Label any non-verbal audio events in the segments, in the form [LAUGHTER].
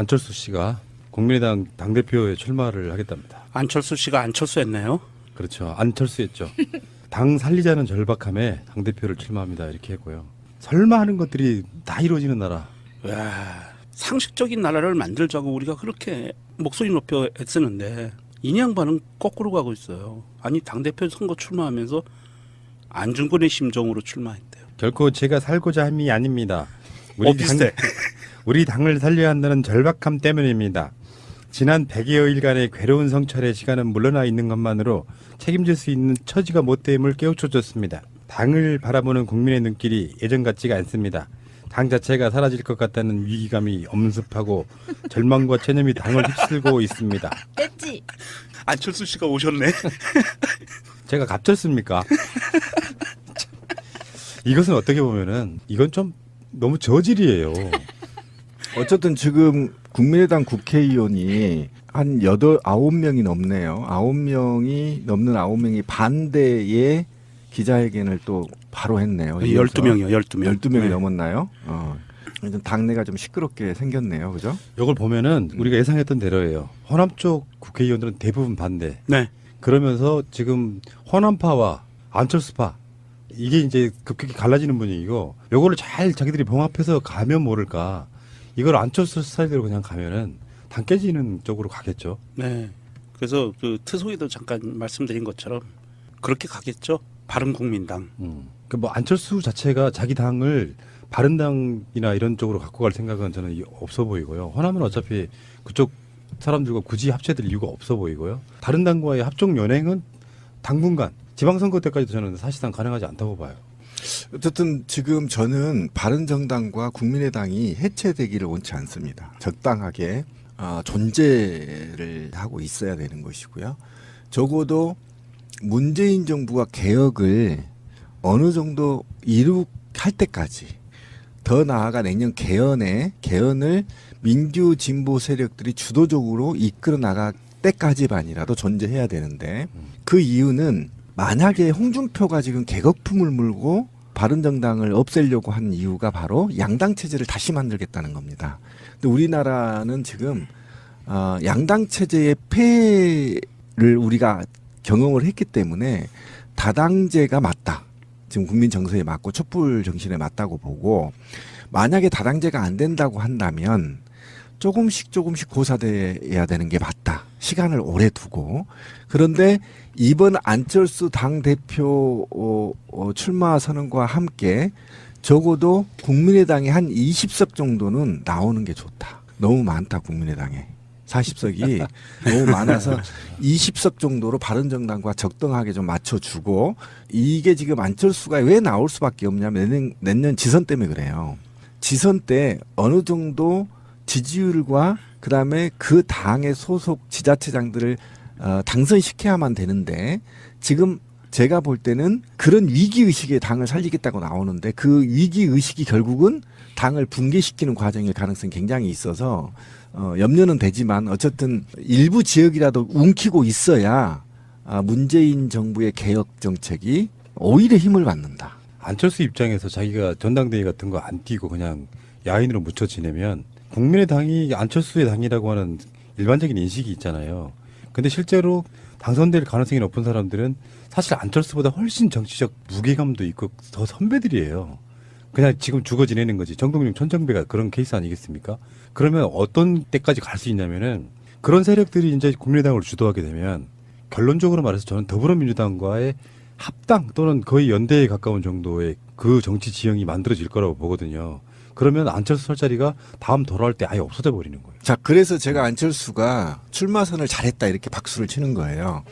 안철수 씨가 국민의당 당대표에 출마를 하겠답니다. 안철수 씨가 안철수 했네요. 그렇죠. 안철수였죠. [LAUGHS] 당 살리자는 절박함에 당대표를 출마합니다. 이렇게 했고요. 설마 하는 것들이 다 이루어지는 나라. 야, 상식적인 나라를 만들자고 우리가 그렇게 목소리 높여 애쓰는데 인양반은 거꾸로 가고 있어요. 아니 당대표 선거 출마하면서 안중근의 심정으로 출마했대요. 결코 제가 살고자 함이 아닙니다. 어, 비슷해. 우리 당을 살려야 한다는 절박함 때문입니다. 지난 100여 일간의 괴로운 성찰의 시간은 물러나 있는 것만으로 책임질 수 있는 처지가 못됨을 깨우쳐줬습니다. 당을 바라보는 국민의 눈길이 예전 같지가 않습니다. 당 자체가 사라질 것 같다는 위기감이 엄습하고 절망과 체념이 당을 휩쓸고 있습니다. 됐지? 안철수 씨가 오셨네. [LAUGHS] 제가 갑졌습니까? [LAUGHS] 이것은 어떻게 보면은 이건 좀 너무 저질이에요. 어쨌든 지금 국민의당 국회의원이 한 여덟 아홉 명이 넘네요. 아홉 명이 넘는 아홉 명이 반대의 기자회견을 또 바로 했네요. 이어서. 12명이요. 12명. 12명이 네. 넘었나요? 어. 좀 당내가 좀 시끄럽게 생겼네요. 그죠? 이걸 보면은 우리가 예상했던 대로예요. 호남 쪽 국회의원들은 대부분 반대. 네. 그러면서 지금 호남파와 안철수파 이게 이제 급격히 갈라지는 분위기고 요거를 잘 자기들이 봉합해서 가면 모를까. 이걸 안철수 스타일대로 그냥 가면은 당 깨지는 쪽으로 가겠죠. 네. 그래서 그 트소에도 잠깐 말씀드린 것처럼 그렇게 가겠죠. 바른 국민당. 음. 그뭐 안철수 자체가 자기 당을 바른당이나 이런 쪽으로 갖고 갈 생각은 저는 이- 없어 보이고요. 호남은 어차피 그쪽 사람들과 굳이 합쳐될 이유가 없어 보이고요. 다른 당과의 합종 연행은 당분간 지방선거 때까지도 저는 사실상 가능하지 않다고 봐요. 어쨌든 지금 저는 바른정당과 국민의당이 해체되기를 원치 않습니다. 적당하게 어, 존재를 하고 있어야 되는 것이고요. 적어도 문재인 정부가 개혁을 어느 정도 이룩할 때까지 더 나아가 내년 개헌에 개헌을 민주 진보 세력들이 주도적으로 이끌어 나갈 때까지만이라도 존재해야 되는데 그 이유는 만약에 홍준표가 지금 개거품을 물고 바른정당을 없애려고 한 이유가 바로 양당 체제를 다시 만들겠다는 겁니다. 근데 우리나라는 지금 어, 양당 체제의 폐해를 우리가 경험을 했기 때문에 다당제가 맞다. 지금 국민 정서에 맞고 촛불 정신에 맞다고 보고 만약에 다당제가 안 된다고 한다면 조금씩 조금씩 고사돼야 되는 게 맞다. 시간을 오래 두고 그런데 이번 안철수 당 대표 어, 어, 출마 선언과 함께 적어도 국민의당이 한 20석 정도는 나오는 게 좋다. 너무 많다 국민의당에. 40석이 너무 많아서 20석 정도로 바른정당과 적당하게 좀 맞춰주고 이게 지금 안철수가 왜 나올 수밖에 없냐면 내년, 내년 지선 때문에 그래요. 지선 때 어느 정도 지지율과 그다음에 그 당의 소속 지자체장들을 어, 당선시켜야만 되는데 지금 제가 볼 때는 그런 위기 의식에 당을 살리겠다고 나오는데 그 위기 의식이 결국은 당을 붕괴시키는 과정일 가능성이 굉장히 있어서 어, 염려는 되지만 어쨌든 일부 지역이라도 움키고 있어야 아, 문재인 정부의 개혁 정책이 오히려 힘을 받는다. 안철수 입장에서 자기가 전당대회 같은 거 안 뛰고 그냥 야인으로 묻혀 지내면 국민의당이 안철수의 당이라고 하는 일반적인 인식이 있잖아요. 근데 실제로 당선될 가능성이 높은 사람들은 사실 안철수보다 훨씬 정치적 무게감도 있고 더 선배들이에요. 그냥 지금 죽어 지내는 거지. 정동영, 천정배가 그런 케이스 아니겠습니까? 그러면 어떤 때까지 갈 수 있냐면은 그런 세력들이 이제 국민의당을 주도하게 되면 결론적으로 말해서 저는 더불어민주당과의 합당 또는 거의 연대에 가까운 정도의 그 정치 지형이 만들어질 거라고 보거든요. 그러면 안철수 설 자리가 다음 돌아올 때 아예 없어져 버리는 거예요. 자, 그래서 제가 안철수가 출마선을 잘했다 이렇게 박수를 치는 거예요.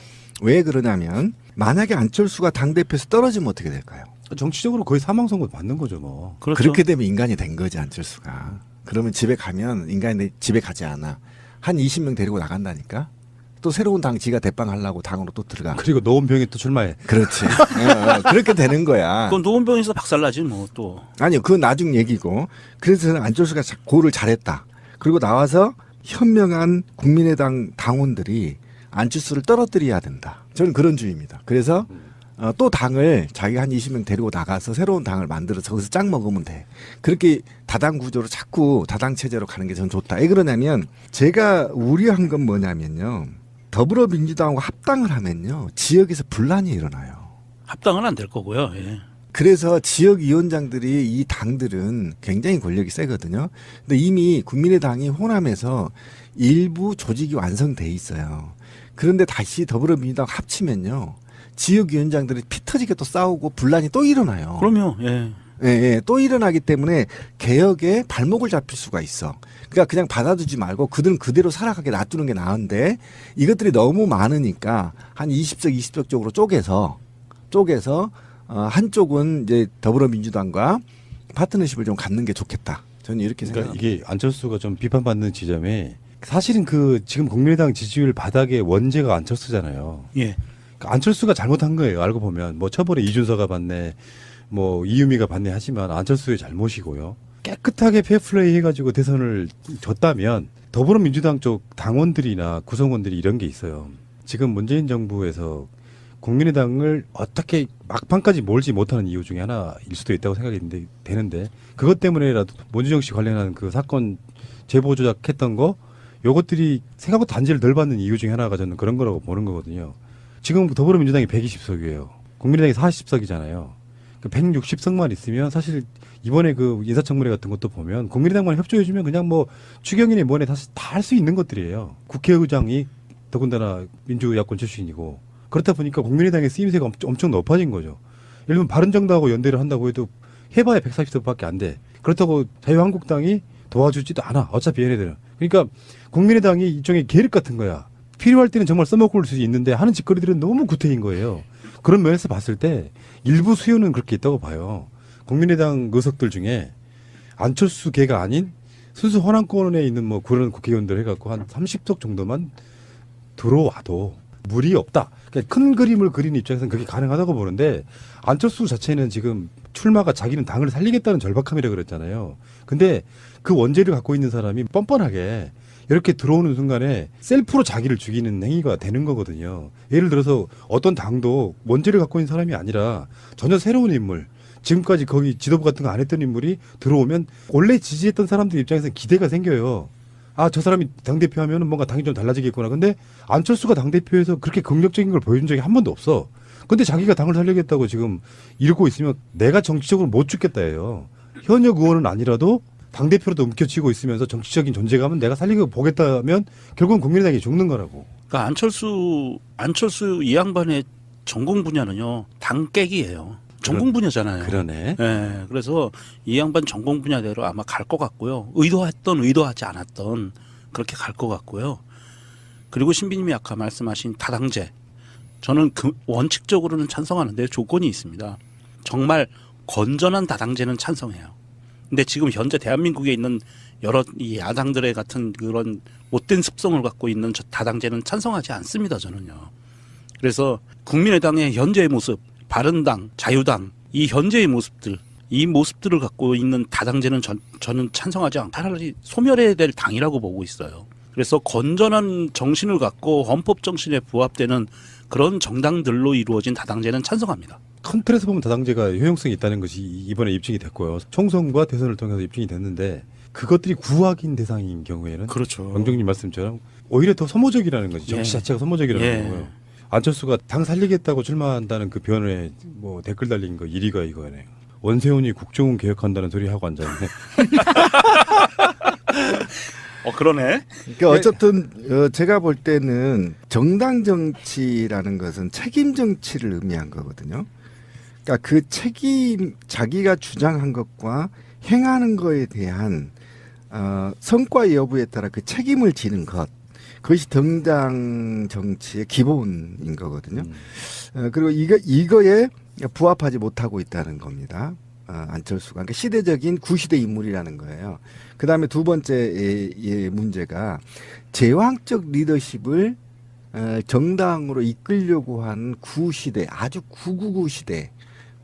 왜 그러냐면 만약에 안철수가 당 대표에서 떨어지면 어떻게 될까요? 정치적으로 거의 사망 선고 받는 거죠, 뭐. 그렇죠. 그렇게 되면 인간이 된 거지 안철수가. 그러면 집에 가면 인간이 내- 집에 가지 않아. 한 20명 데리고 나간다니까. 또 새로운 당 지가 대빵하려고 당으로 또 들어가. 그리고 노원병이 또 출마해. 그렇지. [LAUGHS] 어, 어, 그렇게 되는 거야. 그건 노원병에서 박살나지 뭐 또. 아니요, 그건 나중 얘기고. 그래서 저는 안철수가 자- 고를 잘했다. 그리고 나와서 현명한 국민의당 당원들이 안철수를 떨어뜨려야 된다. 저는 그런 주의입니다. 그래서 어, 또 당을 자기가 한 20명 데리고 나가서 새로운 당을 만들어서 거기서 짱 먹으면 돼. 그렇게 다당 구조로 자꾸 다당 체제로 가는 게 전 좋다. 왜 그러냐면 제가 우려한 건 뭐냐면요. 더불어민주당하고 합당을 하면요. 지역에서 분란이 일어나요. 합당은 안 될 거고요. 예. 그래서 지역 위원장들이 이 당들은 굉장히 권력이 세거든요. 근데 이미 국민의당이 호남에서 일부 조직이 완성돼 있어요. 그런데 다시 더불어민주당 합치면요. 지역 위원장들이 피 터지게 또 싸우고 분란이 또 일어나요. 그럼요. 예. 예, 예, 또 일어나기 때문에 개혁에 발목을 잡힐 수가 있어. 그러니까 그냥 받아두지 말고 그들은 그대로 살아가게 놔두는 게 나은데 이것들이 너무 많으니까 한 20석, 20석 쪽으로 쪼개서 쪼개서 어, 한쪽은 이제 더불어민주당과 파트너십을 좀 갖는 게 좋겠다. 저는 이렇게 그러니까 생각합니다. 이게 안철수가 좀 비판받는 지점에 사실은 그 지금 국민의당 지지율 바닥의 원죄가 안철수잖아요. 예. 그러니까 안철수가 잘못한 거예요. 알고 보면 뭐 처벌에 이준서가 받네, 뭐 이유미가 받네 하지만 안철수의 잘못이고요. 깨끗하게 페어플레이 해가지고 대선을 졌다면 더불어민주당 쪽 당원들이나 구성원들이 이런 게 있어요. 지금 문재인 정부에서 국민의당을 어떻게 막판까지 몰지 못하는 이유 중에 하나일 수도 있다고 생각이 되는데 그것 때문에라도 문주정 씨 관련한 그 사건 제보 조작했던 거 요것들이 생각보다 단지를 덜 받는 이유 중에 하나가 저는 그런 거라고 보는 거거든요. 지금 더불어민주당이 120석이에요. 국민의당이 40석이잖아요. 그 160석만 있으면 사실 이번에 그 인사청문회 같은 것도 보면 국민의당만 협조해주면 그냥 뭐 추경이니 뭐니 다할 수 있는 것들이에요. 국회의장이 더군다나 민주야권 출신이고 그렇다 보니까 국민의당의 쓰임새가 엄- 엄청 높아진 거죠. 예를 들면 바른정당하고 연대를 한다고 해도 해봐야 140석밖에 안 돼. 그렇다고 자유한국당이 도와주지도 않아. 어차피 얘네들은. 그러니까 국민의당이 일종의 계륵 같은 거야. 필요할 때는 정말 써먹을 수 있는데 하는 짓거리들은 너무 구태인 거예요. 그런 면에서 봤을 때 일부 수요는 그렇게 있다고 봐요. 국민의당 의석들 중에 안철수 개가 아닌 순수 호남권에 있는 뭐 그런 국회의원들 해갖고 한 30석 정도만 들어와도 무리 없다. 그러니까 큰 그림을 그리는 입장에서는 그게 가능하다고 보는데 안철수 자체는 지금 출마가 자기는 당을 살리겠다는 절박함이라 그랬잖아요. 근데 그 원죄를 갖고 있는 사람이 뻔뻔하게 이렇게 들어오는 순간에 셀프로 자기를 죽이는 행위가 되는 거거든요. 예를 들어서 어떤 당도 원죄를 갖고 있는 사람이 아니라 전혀 새로운 인물, 지금까지 거기 지도부 같은 거 안 했던 인물이 들어오면 원래 지지했던 사람들 입장에서 기대가 생겨요. 아, 저 사람이 당대표 하면은 뭔가 당이 좀 달라지겠구나. 근데 안철수가 당대표에서 그렇게 긍정적인 걸 보여준 적이 한 번도 없어. 근데 자기가 당을 살리겠다고 지금 이러고 있으면 내가 정치적으로 못 죽겠다 예요. 현역 의원은 아니라도 당 대표로도 움켜쥐고 있으면서 정치적인 존재감은 내가 살리고 보겠다면 결국은 국민의당이 죽는 거라고. 그러니까 안철수 안철수 이 양반의 전공 분야는요 당 깨기예요. 전공 분야잖아요. 그러네. 예, 그래서 이 양반 전공 분야대로 아마 갈 것 같고요. 의도했던 의도하지 않았던 그렇게 갈 것 같고요. 그리고 신비님이 아까 말씀하신 다당제, 저는 그 원칙적으로는 찬성하는데 조건이 있습니다. 정말 건전한 다당제는 찬성해요. 근데 지금 현재 대한민국에 있는 여러 이 야당들의 같은 그런 못된 습성을 갖고 있는 저 다당제는 찬성하지 않습니다. 저는요. 그래서 국민의당의 현재의 모습, 바른당, 자유당 이 현재의 모습들 이 모습들을 갖고 있는 다당제는 전, 저는 찬성하지 않고 차라리 소멸해야 될 당이라고 보고 있어요. 그래서 건전한 정신을 갖고 헌법 정신에 부합되는 그런 정당들로 이루어진 다당제는 찬성합니다. 큰 틀에서 보면 다당제가 효용성이 있다는 것이 이번에 입증이 됐고요. 총선과 대선을 통해서 입증이 됐는데 그것들이 구확인 대상인 경우에는 그렇죠. 영정님 말씀처럼 오히려 더 소모적이라는 거지. 정치 예. 자체가 소모적이라는 예. 거고요. 안철수가 당 살리겠다고 출마한다는 그 변호에 뭐 댓글 달린 거 1위가 이거네요. 원세훈이 국정원 개혁한다는 소리 하고 앉아있네. [LAUGHS] 어 그러네. 그러니까 어쨌든 어, 제가 볼 때는 정당 정치라는 것은 책임 정치를 의미한 거거든요. 그러니까 그 책임 자기가 주장한 것과 행하는 거에 대한 어, 성과 여부에 따라 그 책임을 지는 것 그것이 정당 정치의 기본인 거거든요. 음. 어, 그리고 이거 이거에 부합하지 못하고 있다는 겁니다. 어, 안철수가 그러니까 시대적인 구시대 인물이라는 거예요. 그 다음에 두 번째 의- 의 문제가 제왕적 리더십을 어, 정당으로 이끌려고 한 구시대 아주 구구구 시대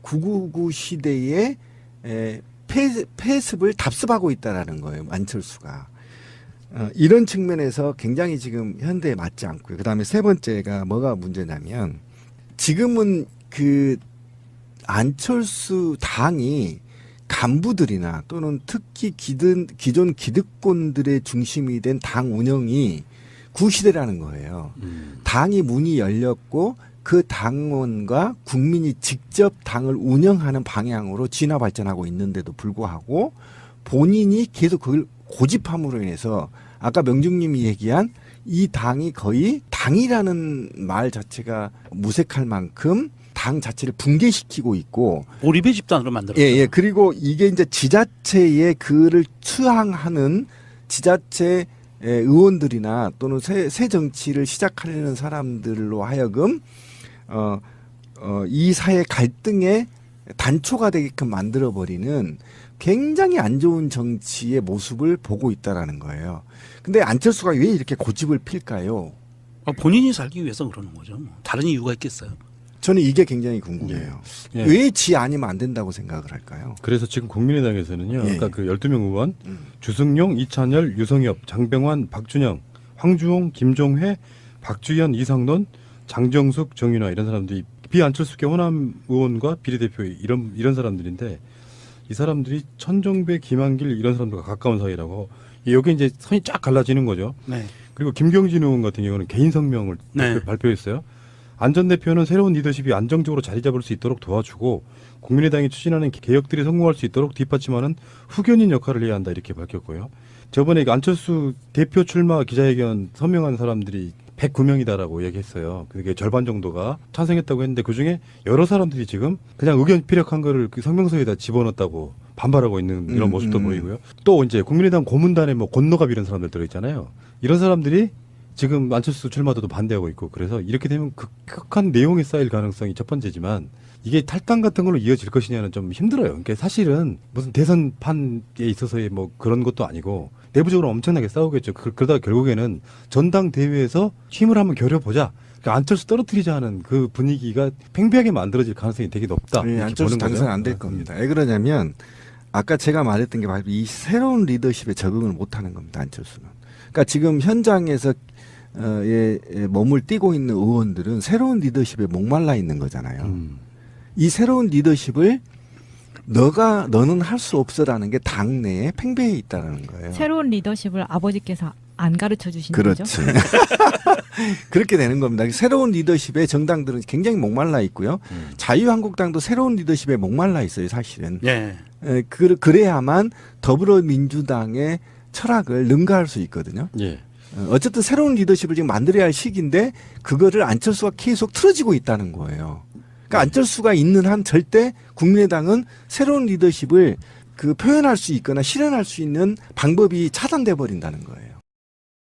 구구구 시대의 에, 폐, 폐습을 답습하고 있다라는 거예요. 안철수가. 어, 이런 측면에서 굉장히 지금 현대에 맞지 않고요. 그 다음에 세 번째가 뭐가 문제냐면 지금은 그 안철수 당이 간부들이나 또는 특히 기든, 기존 기득권들의 중심이 된 당 운영이 구시대라는 거예요. 음. 당이 문이 열렸고 그 당원과 국민이 직접 당을 운영하는 방향으로 진화 발전하고 있는데도 불구하고 본인이 계속 그걸 고집함으로 인해서 아까 명중님이 얘기한 이 당이 거의 당이라는 말 자체가 무색할 만큼 당 자체를 붕괴시키고 있고 몰입의 집단으로 만들었어요. 예, 예. 그리고 이게 이제 지자체의 그를 수항하는 지자체 의 의원들이나 또는 새, 새 정치를 시작하려는 사람들로 하여금 어, 어, 이 사회 갈등의 단초가 되게끔 만들어버리는 굉장히 안 좋은 정치의 모습을 보고 있다라는 거예요. 근데 안철수가 왜 이렇게 고집을 필까요? 아, 본인이 살기 위해서 그러는 거죠. 뭐. 다른 이유가 있겠어요. 저는 이게 굉장히 궁금해요. 예. 왜지 아니면 안 된다고 생각을 할까요? 그래서 지금 국민의당에서는요. 예. 아까 그 12명 의원 음. 주승용, 이찬열, 유성엽, 장병환, 박준영, 황주홍, 김종회, 박주현, 이상론, 장정숙, 정윤화 이런 사람들이 비안철수계 호남 의원과 비례대표 이런 이런 사람들인데 이 사람들이 천정배, 김한길 이런 사람들과 가까운 사이라고 여기 이제 선이 쫙 갈라지는 거죠. 네. 그리고 김경진 의원 같은 경우는 개인 성명을 네. 발표- 발표했어요. 안전 대표는 새로운 리더십이 안정적으로 자리 잡을 수 있도록 도와주고 국민의당이 추진하는 개혁들이 성공할 수 있도록 뒷받침하는 후견인 역할을 해야 한다 이렇게 밝혔고요. 저번에 그 안철수 대표 출마 기자회견 서명한 사람들이 109명이다라고 얘기했어요. 그게 절반 정도가 찬성했다고 했는데 그 중에 여러 사람들이 지금 그냥 의견 피력한 거를 그 성명서에다 집어넣었다고 반발하고 있는 이런 음, 모습도 음. 보이고요. 또 이제 국민의당 고문단에 뭐 권노갑 이런 사람들 들어있잖아요. 이런 사람들이 지금 안철수 출마도도 반대하고 있고 그래서 이렇게 되면 극한 내용이 쌓일 가능성이 첫 번째지만 이게 탈당 같은 걸로 이어질 것이냐는 좀 힘들어요. 그러니까 사실은 무슨 대선판에 있어서의 뭐 그런 것도 아니고 내부적으로 엄청나게 싸우겠죠. 그, 그러다가 결국에는 전당 대회에서 힘을 한번 겨뤄보자. 그러니까 안철수 떨어뜨리자 하는 그 분위기가 팽배하게 만들어질 가능성이 되게 높다. 네, 이렇게 안철수. 당선 안될 음. 겁니다. 왜 그러냐면 아까 제가 말했던 게 바로 이 새로운 리더십에 적응을 못하는 겁니다. 안철수는. 그러니까 지금 현장에서 어, 예, 예, 몸을 띄고 있는 의원들은 새로운 리더십에 목말라 있는 거잖아요. 음. 이 새로운 리더십을 너가 너는 할 수 없어라는 게 당내에 팽배해 있다라는 거예요. 새로운 리더십을 아버지께서 안 가르쳐 주시는 그렇지. 거죠. [LAUGHS] 그렇게 되는 겁니다. 새로운 리더십에 정당들은 굉장히 목말라 있고요. 음. 자유한국당도 새로운 리더십에 목말라 있어요, 사실은. 네. 에, 그, 그래야만 더불어민주당의 철학을 능가할 수 있거든요. 예. 어, 어쨌든 새로운 리더십을 지금 만들어야 할 시기인데 그거를 안철수가 계속 틀어지고 있다는 거예요. 그러니까 안철수가 있는 한 절대 국민의당은 새로운 리더십을 그 표현할 수 있거나 실현할 수 있는 방법이 차단돼 버린다는 거예요.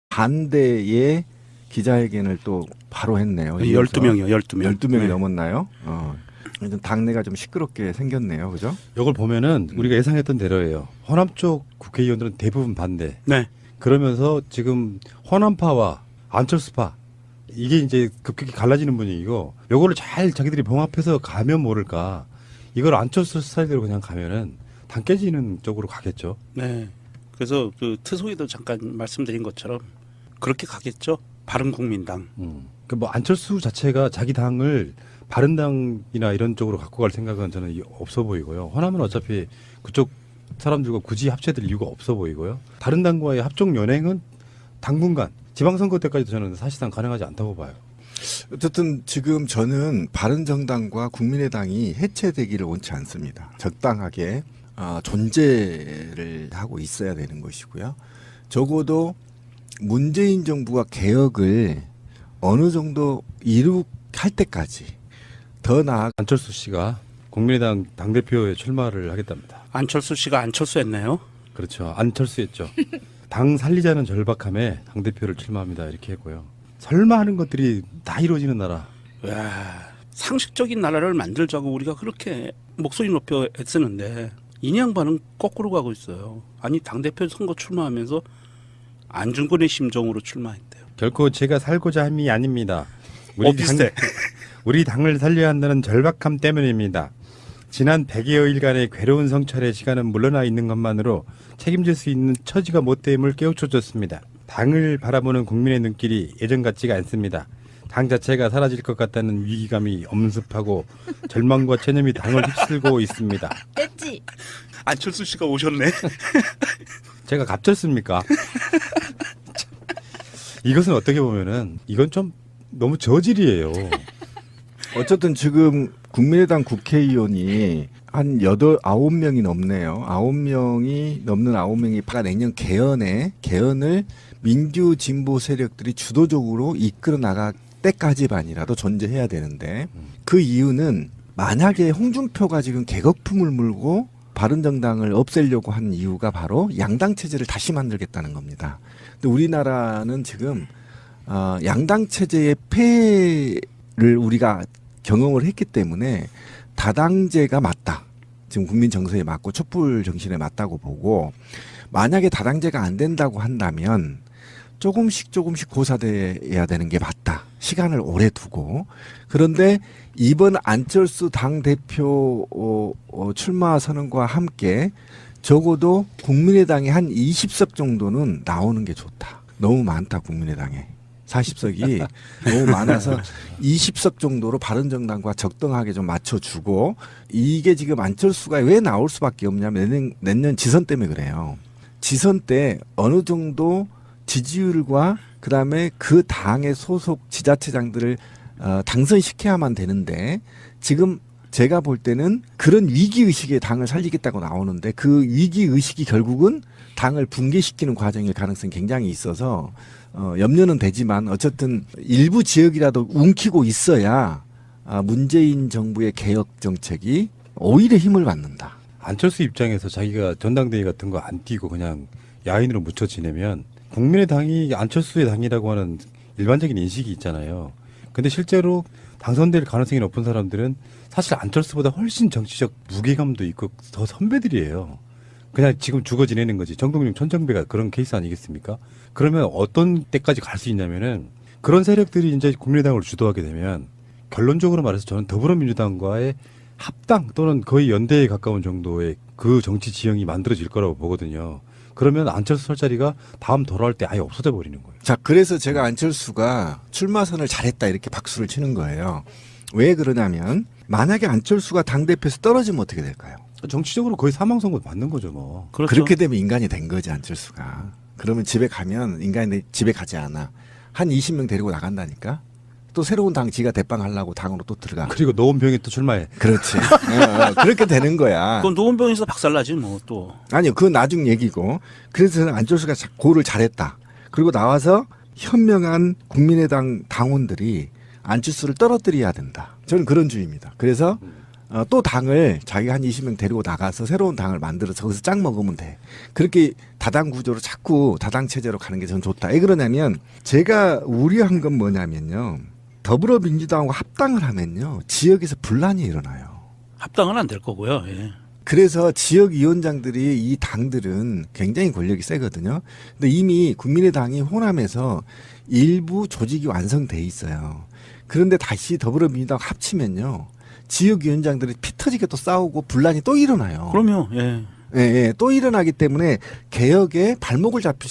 반대의 기자회견을 또 바로 했네요. 이어서. 12명이요. 12명. 12명이 네. 넘었나요? 어. 좀 당내가 좀 시끄럽게 생겼네요. 그죠? 이걸 보면은 음. 우리가 예상했던 대로예요. 호남 쪽 국회의원들은 대부분 반대. 네. 그러면서 지금 호남파와 안철수파 이게 이제 급격히 갈라지는 분위기고 요거를 잘 자기들이 봉합해서 가면 모를까 이걸 안철수 스타일대로 그냥 가면은 당 깨지는 쪽으로 가겠죠. 네. 그래서 그 트소에도 잠깐 말씀드린 것처럼 그렇게 가겠죠. 바른국민당. 음. 그뭐 안철수 자체가 자기 당을 바른당이나 이런 쪽으로 갖고 갈 생각은 저는 이- 없어 보이고요. 호남은 어차피 그쪽 사람들과 굳이 합쳐될 이유가 없어 보이고요. 다른 당과의 합종 연행은 당분간 지방선거 때까지도 저는 사실상 가능하지 않다고 봐요. 어쨌든 지금 저는 바른정당과 국민의당이 해체되기를 원치 않습니다. 적당하게 아, 존재를 하고 있어야 되는 것이고요. 적어도 문재인 정부가 개혁을 어느 정도 이룩할 때까지 더 나아 안철수 씨가 국민의당 당대표에 출마를 하겠답니다. 안철수 씨가 안철수였네요. 그렇죠. 안철수였죠. [LAUGHS] 당 살리자는 절박함에 당 대표를 출마합니다. 이렇게 했고요. 설마 하는 것들이 다 이루어지는 나라. 야, 상식적인 나라를 만들자고 우리가 그렇게 목소리 높여 애쓰는데 인양반은 거꾸로 가고 있어요. 아니 당 대표 선거 출마하면서 안중근의 심정으로 출마했대요. 결코 제가 살고자 함이 아닙니다. 우리 어, 비슷해. 우리 당을 살려야 한다는 절박함 때문입니다. 지난 100여일간의 괴로운 성찰의 시간은 물러나 있는 것만으로 책임질 수 있는 처지가 못됨을 깨우쳐줬습니다. 당을 바라보는 국민의 눈길이 예전 같지가 않습니다. 당 자체가 사라질 것 같다는 위기감이 엄습하고 절망과 체념이 당을 휩쓸고 있습니다. 뗐지. 안철수 씨가 오셨네. [LAUGHS] 제가 갑졌습니까? 이것은 어떻게 보면은 이건 좀 너무 저질이에요. 어쨌든 지금 국민의당 국회의원이 한 여덟 아홉 명이 넘네요. 아홉 명이 넘는 아홉 명이 가 내년 개헌에 개헌을 민주 진보 세력들이 주도적으로 이끌어 나갈 때까지만이라도 존재해야 되는데 그 이유는 만약에 홍준표가 지금 개거품을 물고 바른정당을 없애려고 하는 이유가 바로 양당 체제를 다시 만들겠다는 겁니다. 근데 우리나라는 지금 어, 양당 체제의 폐해를 우리가 경험을 했기 때문에 다당제가 맞다. 지금 국민 정서에 맞고 촛불 정신에 맞다고 보고 만약에 다당제가 안 된다고 한다면 조금씩 조금씩 고사돼야 되는 게 맞다. 시간을 오래 두고 그런데 이번 안철수 당 대표 어, 어, 출마 선언과 함께 적어도 국민의당이 한 20석 정도는 나오는 게 좋다. 너무 많다 국민의당에. 40석이 너무 많아서 20석 정도로 바른정당과 적당하게 좀 맞춰주고 이게 지금 안철수가 왜 나올 수밖에 없냐면 내년, 내년 지선 때문에 그래요. 지선 때 어느 정도 지지율과 그다음에 그 당의 소속 지자체장들을 어, 당선시켜야만 되는데 지금 제가 볼 때는 그런 위기 의식에 당을 살리겠다고 나오는데 그 위기 의식이 결국은 당을 붕괴시키는 과정일 가능성이 굉장히 있어서 어, 염려는 되지만 어쨌든 일부 지역이라도 움키고 있어야 아, 문재인 정부의 개혁 정책이 오히려 힘을 받는다. 안철수 입장에서 자기가 전당대회 같은 거 안 뛰고 그냥 야인으로 묻혀 지내면 국민의 당이 안철수의 당이라고 하는 일반적인 인식이 있잖아요. 근데 실제로 당선될 가능성이 높은 사람들은 사실 안철수보다 훨씬 정치적 무게감도 있고 더 선배들이에요. 그냥 지금 죽어 지내는 거지. 정동영 천정배가 그런 케이스 아니겠습니까? 그러면 어떤 때까지 갈 수 있냐면은 그런 세력들이 이제 국민의당을 주도하게 되면 결론적으로 말해서 저는 더불어민주당과의 합당 또는 거의 연대에 가까운 정도의 그 정치 지형이 만들어질 거라고 보거든요. 그러면 안철수 설 자리가 다음 돌아올 때 아예 없어져 버리는 거예요. 자, 그래서 제가 안철수가 출마선을 잘했다 이렇게 박수를 치는 거예요. 왜 그러냐면 만약에 안철수가 당대표에서 떨어지면 어떻게 될까요? 정치적으로 거의 사망 선고 맞는 거죠, 뭐. 그렇죠. 그렇게 되면 인간이 된 거지 안철수가. 그러면 집에 가면 인간이 집에 가지 않아. 한 20명 데리고 나간다니까. 또 새로운 당 지가 대빵하려고 당으로 또 들어가. 그리고 노원병에 또 출마해. 그렇지. [LAUGHS] 어, 어, 그렇게 되는 거야. 그건 노원병에서 박살나지 뭐 또. 아니요, 그건 나중 얘기고. 그래서 저는 안철수가 자- 고를 잘했다. 그리고 나와서 현명한 국민의당 당원들이 안철수를 떨어뜨려야 된다. 저는 그런 주의입니다. 그래서 어, 또 당을 자기가 한 20명 데리고 나가서 새로운 당을 만들어서 거기서 짱 먹으면 돼. 그렇게 다당 구조로 자꾸 다당 체제로 가는 게 저는 좋다. 왜 그러냐면 제가 우려한 건 뭐냐면요. 더불어민주당과 합당을 하면요. 지역에서 분란이 일어나요. 합당은 안 될 거고요. 예. 그래서 지역 위원장들이 이 당들은 굉장히 권력이 세거든요. 근데 이미 국민의당이 호남에서 일부 조직이 완성돼 있어요. 그런데 다시 더불어민주당 합치면요. 지역위원장들이 피 터지게 또 싸우고 분란이 또 일어나요. 그럼요. 예. 예, 예, 또 일어나기 때문에 개혁에 발목을 잡힐